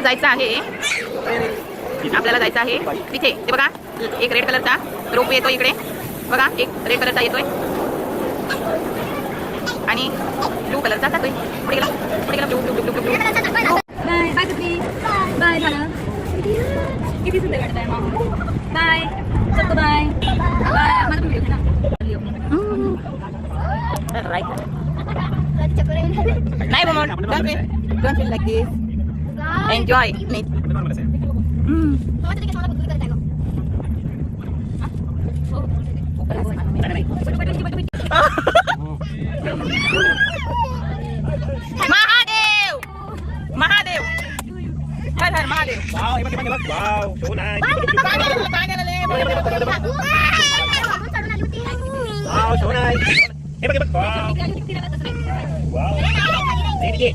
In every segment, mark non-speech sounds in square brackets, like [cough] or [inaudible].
जायचं आहे. आपल्याला जायचं आहे. तिथे ते बघा एक रेड कलरचा रोप येतो इकडे. बघा एक रेड कलरचा येतोय. आणि ब्लू कलरचा जातोय. पुढे गेला पुढे गेला. Blue blue blue blue blue bye bye bye झालं किती सुंदर वाटत आहे मामा. बाय बाय बाय मला तुम्ही ना. राईट नाही मग don't feel Enjoy. Mate. Mm. Mahadev! Mahadev! Hal hal Mahadev. Wow, ibat ibat ibat. Wow, tunay. Tanya tanya na lang. Wow, tunay. Ibat ibat. Wow. Wow. DJ.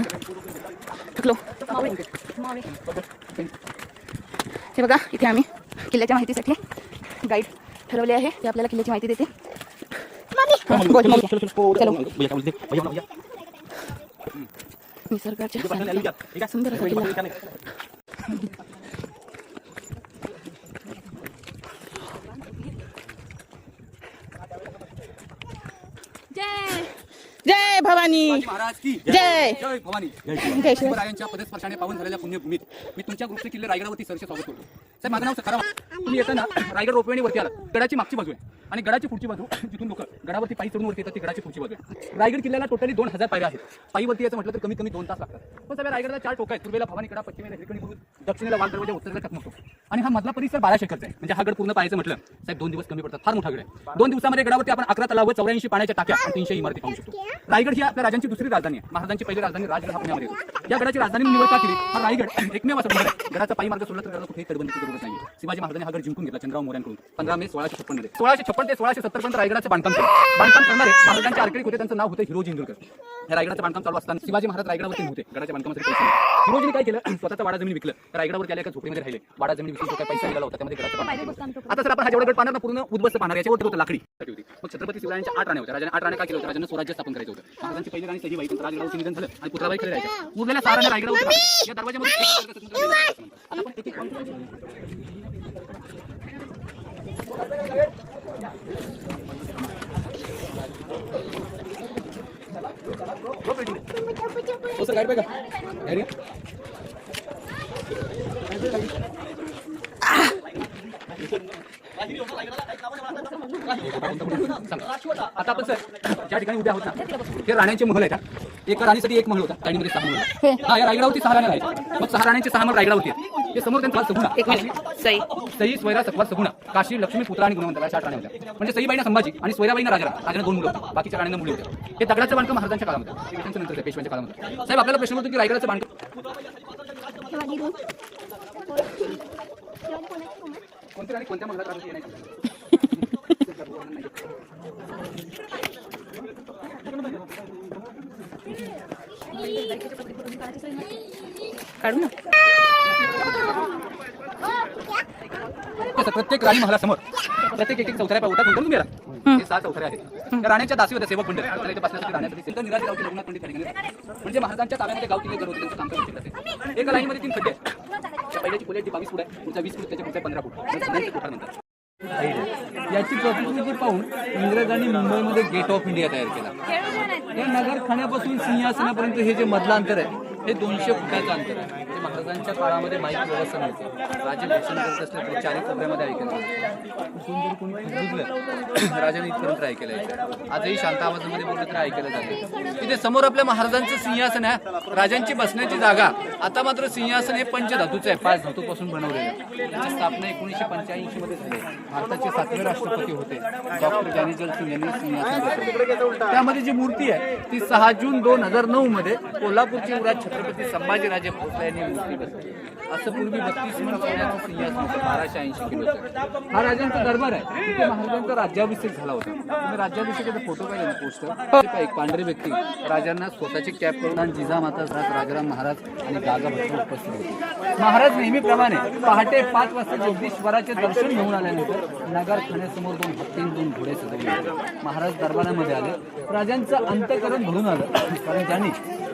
थकलो हे बघा इथे आम्ही किल्ल्याच्या माहितीसाठी गाईड ठरवले आहे ते आपल्याला किल्ल्याची माहिती देते हा, बोल, बोल. चलो भैया क्या बोलते? भैया भैया. निसर्गाच्या Iba सानिध्यात iba. Iba. सुंदर असा Iba किल्ला iba. जय जय भवानी। जय। भवानी। पदस्पर्शाने पावन झालेल्या पुण्यभूमीत मी तुमच्या ग्रुपचे किल्ले रायगडावरती सरचे स्वागत करतो. साहेब माझं नाव सखाराम. तुम्ही येताना रायगड रोपवेणी वरती आला गडाची मागची बाजू आहे. आणि गडाची पुढची बाजू जिथून लोक गडावरती पायी चढून वरती येतात ती गडाची पुढची बाजू आहे. रायगड किल्ल्याला टोटली दोन हजार पायऱ्या आहेत. पायीवरती यायचं म्हटलं तर कमीत कमी दोन तास लागतात. पण सगळ्या रायगडला चार टोका आहेत. पूर्वेला भवानी कडा पश्चिमेला हिरकणी करून दक्षिणेला वाल दरवाजा उत्तरेला टकमकतो आणि हा मधला परिसर बारा एकरचा आहे. म्हणजे हा गड पूर्ण पाहायचं म्हटलं साहेब दोन दिवस कमी पडतात. फार मोठा गड आहे. दोन दिवसामध्ये गडावरती आपण अकरा तलाव चौऱ्याऐंशी पाण्याच्या टाक्या आणि तीनशे इमारती पाहू शकतो. रायगड ही आपल्या राजांची दुसरी राजधानी आहे. महाराजांची पहिली राजधानी राजगड हा पुण्यामध्ये या गडाची राजधानी निवड का केली? हा रायगड एकमेव असं गडाचा पायी मार्ग सोडला तर गडाला कुठेही तडबंदीची गरज नाही शिवाजी महाराजांनी हा गड जिंकून घेतला चंद्रराव मोऱ्यांकडून. पंधरा मे सोळाशे छप्पनमध्ये. सोळाशे छप्पन ते सोळाशे सत्तर पर्यंत रायगडाचं बांधकाम केलं. बांधकाम करणारे महाराजांचे आर्किटेक्ट होते त्यांचं नाव होतं हिरोजी इंदुरकर रायगडाचं बांधकाम चालू असताना शिवाजी महाराज रायगडावरती होते गडाच्या बांधकामासाठी. हिरोजीने काय केलं? स्वतःचा वाडा जमीन विकलं. रायगडावर आल्या एका झोपडीमध्ये राहिले. वाडा जमीन विकून जो काही पैसा निघाला होता. त्यामध्ये गडाचं. आता सर आपण हा जेवढा गड पाहणार ना पूर्ण उद्बस्त पाहणार. याच्यावर होतं लाकडी. होती मग छत्रपती शिवरायांच्या आठ राणे होत्या. राजाने आठ राणे काय केलं होतं राजाने स्वराज्य स्थापन करायचं होतं. महाराजांची पहिली राणी सजीबाई त्यांचं राजगडावरती निधन झालं आणि पुत्राबाई खेळ राहायच्या. उरलेल्या सहा राण्या रायगडावर. या दरवाजामध्ये आता आपण हो सर ज्या ठिकाणी उभे आहोत ना हे राण्यांचे महल आहेत हा. एका राणीसाठी एक महल होता राणीमध्ये सहा महल होते. हा या रायगडावरती सहा राण्या राहायच्या मग सहा राण्यांचे सहा महल रायगडावरती आहेत. हे समोर त्यांचा सगुणा. एक मिनिट. सई. सई स्वैरा सकवा सगुणा. काशी लक्ष्मी पुत्रा आणि गुणवंत अशा आठ होत्या म्हणजे सईबाईना संभाजी आणि स्वैराबाईना राजा राजाने दोन मुलं होती. बाकीच्या राण्यांना मुली होत्या. हे दगडाचं बांधकाम महाराजांच्या काळामध्ये हे पेशव्यांच्या नंतर पेशव्यांच्या काळामध्ये साहेब आपल्याला प्रश्न होतो की रायगडाचं बांधकाम कोणत्या राणी कोणत्या नाही. [laughs] काढू ना. प्रत्येक राणी महालासमोर प्रत्येक एक एक चौथऱ्या उठा तुमच्या तुम्ही याला. हे. सहा चौथऱ्या आहेत. राण्याच्या दासी होत्या सेवक मंडळ. संत म्हणजे महाराजांच्या ताब्यामध्ये गाव किल्ले घर होते त्यांचं काम करून असेल एका लाईनमध्ये तीन खड्डे आहेत. पहिल्याची खोली ती बावीस फूट आहे. पुढचा वीस फूट त्याच्या पुढचा पंधरा फूट. आणि सगळ्यांचे कोठार म्हणतात याची प्रतिकृती पाहून इंग्रजांनी मुंबईमध्ये गेट ऑफ इंडिया तयार केला. या नगर खाण्यापासून सिंहासनापर्यंत हे जे मधलं अंतर आहे हे दोनशे फुटाचं अंतर आहे. म्हणजे काळामध्ये माईक व्यवस्था नव्हती. राजे भाषण करत असले पुढच्या चारी कोपऱ्यामध्ये ऐकलं राजाने इथपर्यंत ऐकलं यायचं आजही शांत आवाजामध्ये बोलले तर ऐकलं जाते. तिथे समोर आपल्या महाराजांचं सिंहासन आहे. राजांची बसण्याची जागा. आता मात्र सिंहासन हे पंचधातूचं आहे. पाच धातूपासून बनवलेलं आहे. त्याची स्थापना एकोणीसशे पंच्याऐंशी मध्ये झाली. भारताचे सातवे राष्ट्रपती होते. डॉक्टर जॅनिजल सिंग यांनी सिंहासन त्यामध्ये जी मूर्ती आहे ती सहा जून दोन हजार नऊ मध्ये कोल्हापूरचे युवराज छत्रपती संभाजीराजे भोसले यांनी मूर्ती कसं असं पूर्वी बत्तीस सोन्याचं सिंहासन होतं बाराशे ऐंशी किलोचं हा राजांचा दरबार आहे. तिथे महाराजांचा राज्याभिषेक झाला होता. तुम्ही राज्याभिषेकाचा फोटो पाहिजे ना पोस्टर एक पांढरी व्यक्ती राजांना स्वतःची कॅप करून आणि जिजामाता राजाराम महाराज आणि गागा भट्ट उपस्थित होते. महाराज नेहमीप्रमाणे पहाटे पाच वाजता जगदीश्वराचे दर्शन घेऊन आल्यानंतर नगर खाण्यासमोर दोन हत्तीन दोन घोडे सजवले महाराज दरबारामध्ये आले. राजांचं अंतकरण भरून आलं. कारण त्यांनी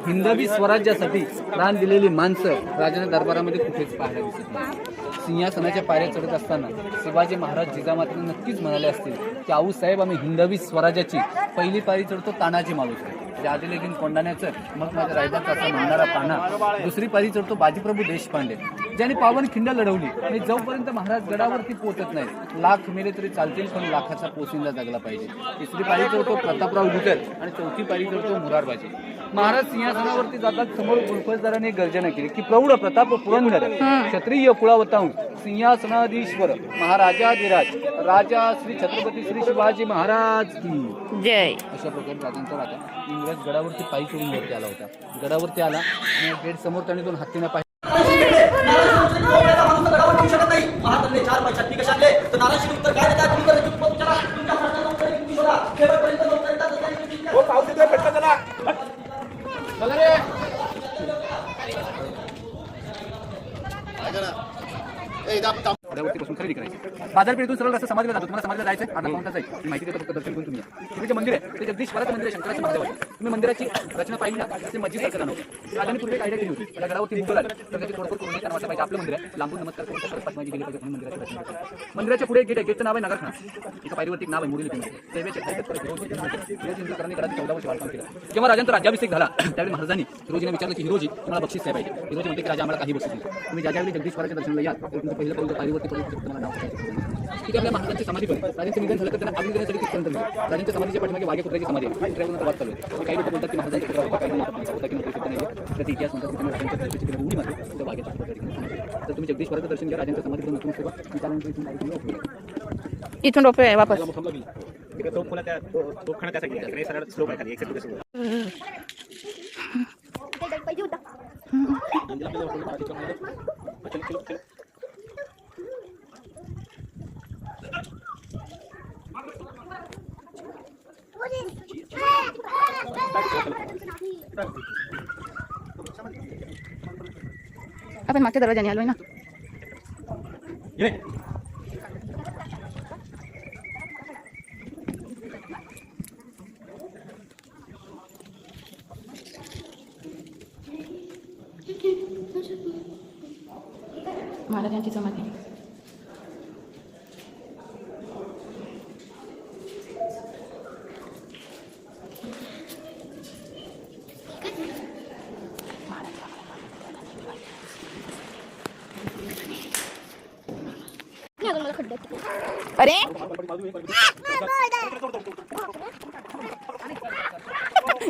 हिंदवी स्वराज्यासाठी दान दिलेली माणसं राजाने दरबारामध्ये कुठेच पाहायला दिसत सिंहासनाच्या पायऱ्या चढत असताना शिवाजी महाराज जिजामाताने नक्कीच म्हणाले असतील की आऊ साहेब आम्ही हिंदवी स्वराज्याची पहिली पायरी चढतो तानाजी माणूस. म्हणजे आधी लेखीन कोंडाण्याचं मग माझ्या रायबाचा असा म्हणणारा पाना दुसरी पायरी चढतो बाजीप्रभू देशपांडे ज्याने पावन खिंड लढवली आणि जोपर्यंत महाराज गडावरती पोहोचत नाही लाख मेले तरी चालतील पण लाखाचा पोसिंदा जगला पाहिजे. तिसरी पायरी चढतो प्रतापराव गुटर आणि चौथी पायरी चढतो मुरारबाजी. महाराज सिंहासनावरती जातात समोर गुलफजदाराने गर्जना केली की प्रौढ प्रताप पुरंदर क्षत्रिय कुळावतांश सिंहासनाधीश्वर महाराजाधिराज राजा श्री छत्रपती श्री शिवाजी महाराज की जय अशा प्रकारे राजांचा राजा इंग्रज गडावरती पायी चढून वरती आला होता गडावरती आला आणि गेट समोर त्याने दोन हत्तीनं पाय हो पाऊस येतोय पटकन चला गडावरती खरेदी करायची. बाजारपेठेतून सरळ रस्ता समाजला जातो. तुम्हाला समाजला जायचं अर्धा पाऊन तास आहे ही माहिती देतो फक्त दर्शन घेऊन तुम्ही या. तुम्ही जे मंदिर आहे ते जगदीश्वराचं मंदिर आहे शंकराचं महादेव आहे. तुम्ही मंदिराची रचना पाहिली ना ते मस्जिद सारखं जाणवतं. राजाने पूर्वी एक आयडिया केली होती. त्या घरावरती मुघल आले तर त्याची तोडफोड करून त्यांना वाटलं पाहिजे आपलं मंदिर आहे. लांबून नमस्कार करून त्या परत माझी गेली पाहिजे म्हणून मंदिराची रचना केली. मंदिराच्या पुढे गेट आहे. गेटचं नाव आहे नगरखाना. एका पायरीवरती नाव आहे मुरली लिपिंग सेवेचे हिरोजींकरांनी गडाचं चौदा वर्ष बांधकाम केलं. जेव्हा राजांचा राज्याभिषेक झाला [clears throat] त्यावेळी महाराजांनी हिरोजीने विचारलं की हिरोजी तुम्हाला बक्षीस काय पाहिजे? हिरोजी म्हणते की राजा आम्हाला काही बक्षीस नाही. तुम्ही ज्या ज्यावेळी जगदीश्वराच्या दर्शनाला याल तर तुमचं पहिलं पाऊल पायरीवरती तिथे आपल्या महाराजांची समाधी पण आहे. राजांचं निधन झालं तर त्यांना अग्नी देण्यासाठी तिथपर्यंत मिळालं. राजांच्या समाधीच्या पाठीमागे वाघे पुत्राची समाधी आहे ट्रेवलचा वाद चालू आहे काही लोक बोलतात की महाराजांचा पुत्र होता काही म्हणतात होता की नव्हता ते नाही त्याचा इतिहास म्हणतात की त्यांनी राजांच्या पुत्राची तिकडे उडी मारली तर समाधी आहे. तर तुम्ही जगदीश्वराचं दर्शन घ्या राजांच्या समाधीकडे नसून ठेवा आणि त्यानंतर इथून. इथून रोपे वापस तोप खोला त्या तो- तोपखाना त्या साईडला आहे. सरळ स्लोप आहे खाली एक सेकंड स्लोप आपण मागच्या दरवाजाने आलोय ना महाराजांची समाधी अरे?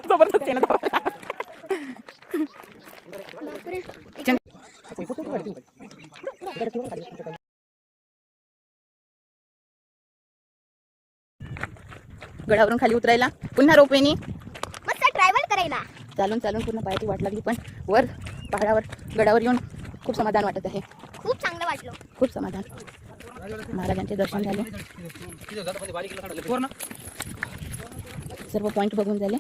जबरदस्त आहे ना तो. गडावरून खाली उतरायला. पुन्हा रोपवेनी. मस्त ट्रॅव्हल करायला. चालून चालून पूर्ण पायाची वाट लागली पण वर पहाडावर गडावर येऊन खूप समाधान वाटत आहे. खूप चांगलं वाटलं. खूप समाधान. महाराजांचे दर्शन झाले. सर्व पॉईंट बघून झाले.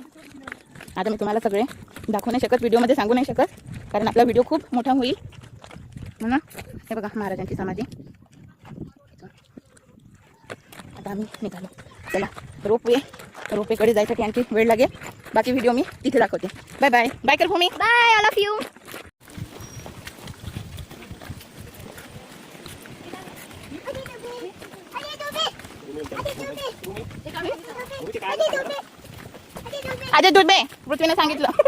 आता मी तुम्हाला सगळे दाखवू नाही शकत व्हिडिओमध्ये सांगू नाही शकत कारण आपला व्हिडिओ खूप मोठा होईल. म्हणून हे बघा महाराजांची समाधी. आता आम्ही निघालो. चला रोपवे रोपवेकडे जायसाठी आणखी वेळ लागेल. बाकी व्हिडिओ मी तिथे दाखवते. बाय बाय बाय कर Bhumi bye all of you Ajay Durbe पृथ्वीने सांगितलं.